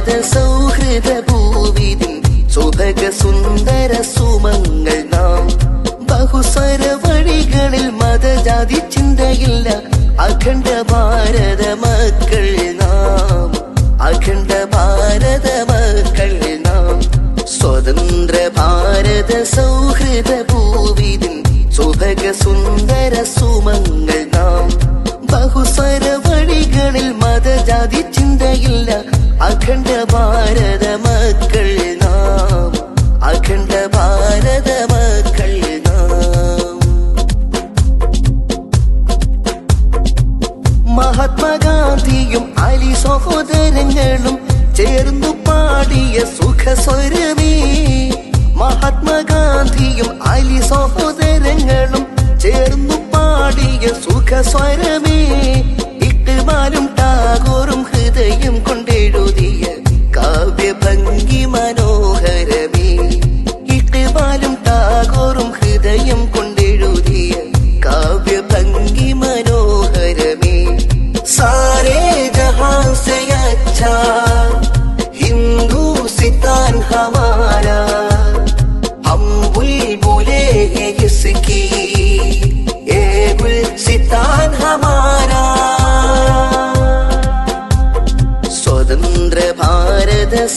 ഭാരത സൗഹൃദ ഭൂവിധി സുഭഗ സുന്ദര സുമങ്ങൾ നാം. ബഹുസ്വര വഴികളിൽ മതജാതി ചിന്തയില്ല അഖണ്ഡ ഭാരത മക്കൾ നാം. അഖണ്ഡ ഭാരത മക്കൾ നാം. സ്വതന്ത്ര ഭാരത സൗഹൃദ ഭൂവിധി സുഭഗ സുന്ദര സുമങ്ങൾ നാം. ബഹുസ്വര വഴികളിൽ മതജാതി ചിന്തയില്ല അഖണ്ഡ ഭാരത മക്കൾ നാം. അഖണ്ഡ ഭാരത മക്കൾ നാം. മഹാത്മാഗാന്ധിയും അലി സഹോദരങ്ങളും ചേർന്നു പാടിയ സുഖസ്വരമേ. മഹാത്മാഗാന്ധിയും അലി സഹോദരങ്ങളും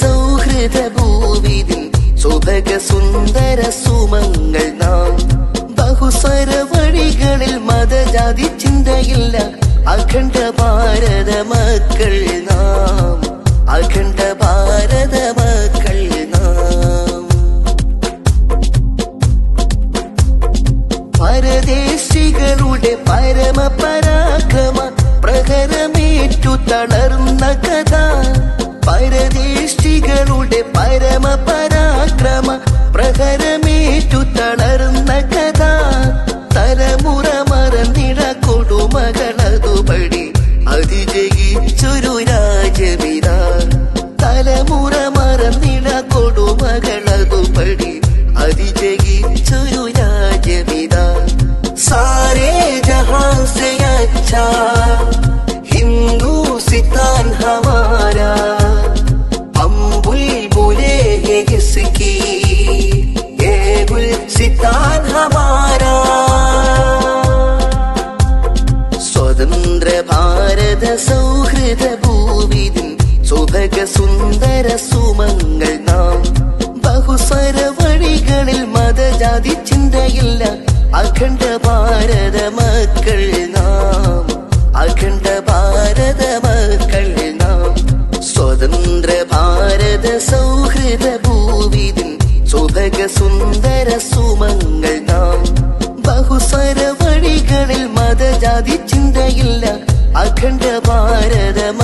സൗഹൃദ ഭൂവിതിൻ സുഭക സുന്ദര സുമങ്ങൾ നാം. ബഹുസ്വര വഴികളിൽ മതജാതി ചിന്തയില്ല. അഖണ്ഡ ഭാരത മക്കൾ നാം. അഖണ്ഡ ഭാരത മക്കൾ നാം. പരദേശികളുടെ പരമപരാക്രമ പ്രഹരമേറ്റു തളർന്ന കഥ യുടെ പരമ പരാക്രമ പ്രഹരമേറ്റു തളർന്ന കഥ. തലമുറ മറന്നിട കൊടുമകളതുപടി അതിജയിച്ചൊരു രാജവിത തലമുറ മറന്നിട കൊടുമകളതുപടി അതിജയിച്ചൊരു രാജവിരാ സാരേ ജഹാ സെ അച്ഛാ. ഭാരത സൗഹൃദ ഭൂവിതിൻ സുഭക സുന്ദര സുമങ്ങൾ നാം. ബഹുസ്വര വഴികളിൽ മതജാതി ചിന്തയില്ല അഖണ്ഡ ഭാരത മക്കൾ നാം. അഖണ്ഡ ഭാരത മക്കൾ നാം. സ്വതന്ത്ര ഭാരത സൗഹൃദ ഭൂവിതിൻ സുഭക സുന്ദര സുമങ്ങൾ നാം. ബഹുസ്വര വഴികളിൽ മതജാതി ചിന്തയില്ല അഖണ്ഡ